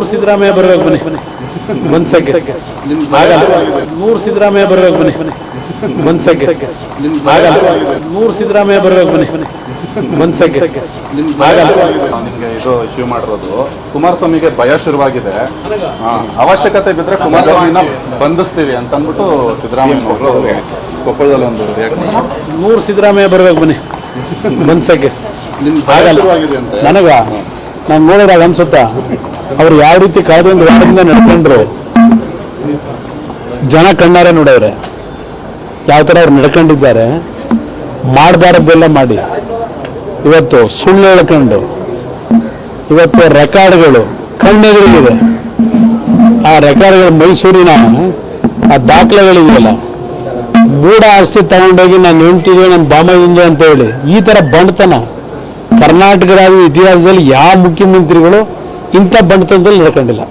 ನೂರು ಸಿದ್ದರಾಮಯ್ಯ ಬರ್ಬೇಕು ಬನ್ನಿ. ಒಂದ್ ಸೆಕೆಂಡ್ ಆಗಲ್ಲ. ನೂರು ಸಿದ್ದರಾಮಯ್ಯ ಬರ್ಬೇಕು ಬನ್ನಿ. ಒಂದ್ ಸೆಕೆಂಡ್ ಆಗಲ್ಲ. ನೂರು ಸಿದ್ದರಾಮಯ್ಯ ಬರ್ಬೇಕು ಬನ್ನಿ. ಒಂದ್ ಸೆಕೆಂಡ್ ಆಗಲ್ಲ. ನಿಮ್ಗೆ ಇದು ಇಶ್ಯೂ ಮಾಡಿರೋದು. ಕುಮಾರಸ್ವಾಮಿಗೆ ಭಯ ಶುರುವಾಗಿದೆ. ಅವಶ್ಯಕತೆ ಬಿದ್ರೆ ಕುಮಾರಸ್ವಾಮಿನ ಬಂಧಿಸ್ತೀವಿ ಅಂತ ಅಂದ್ಬಿಟ್ಟು ಸಿದ್ದರಾಮಯ್ಯ ಅವರು ಕೊಪ್ಪಳದಲ್ಲಿ ಒಂದು ನೂರು ಸಿದ್ದರಾಮಯ್ಯ ಬರ್ಬೇಕು ಬನ್ನಿ. ಒಂದ್ ಸೆಕೆಂಡ್ ಭಯ ಶುರುವಾಗಿದೆ ಅಂತ ನನಗ ನಾನು ನೋಡಿದಾಗ ಅನ್ಸುತ್ತ? ಅವ್ರು ಯಾವ ರೀತಿ ಕಳೆದ ಒಂದು ವಾರದಿಂದ ನಡ್ಕೊಂಡ್ರು? ಜನ ಕಣ್ಣಾರೆ ನೋಡವ್ರೆ. ಯಾವ ಥರ ಅವ್ರು ನಡ್ಕೊಂಡಿದ್ದಾರೆ? ಮಾಡಬಾರದ್ದೆಲ್ಲ ಮಾಡಿ. ಇವತ್ತು ಸುಳ್ಳು ಹೇಳ್ಕೊಂಡು, ಇವತ್ತು ರೆಕಾರ್ಡ್ಗಳು ಕಣ್ಣೆದುರಿಗಿದೆ. ಆ ರೆಕಾರ್ಡ್ಗಳು ಮೈಸೂರಿನ, ಆ ದಾಖಲೆಗಳಿದೆಯಲ್ಲ, ಮೂಢ ಆಸ್ತಿ ತಗೊಂಡೋಗಿ ನಾನು ಹೆಂಡ್ತಿದೆ ನನ್ನ ಬಾಮದಿಂದ ಅಂತ ಹೇಳಿ, ಈ ಥರ ಬಂಡತನ. ಕರ್ನಾಟಕ ಇತಿಹಾಸದಲ್ಲಿ ಯಾವ ಮುಖ್ಯಮಂತ್ರಿಗಳು ಇಂಥ ಬಂಡತನದಲ್ಲಿ ನಡ್ಕೊಂಡಿಲ್ಲ.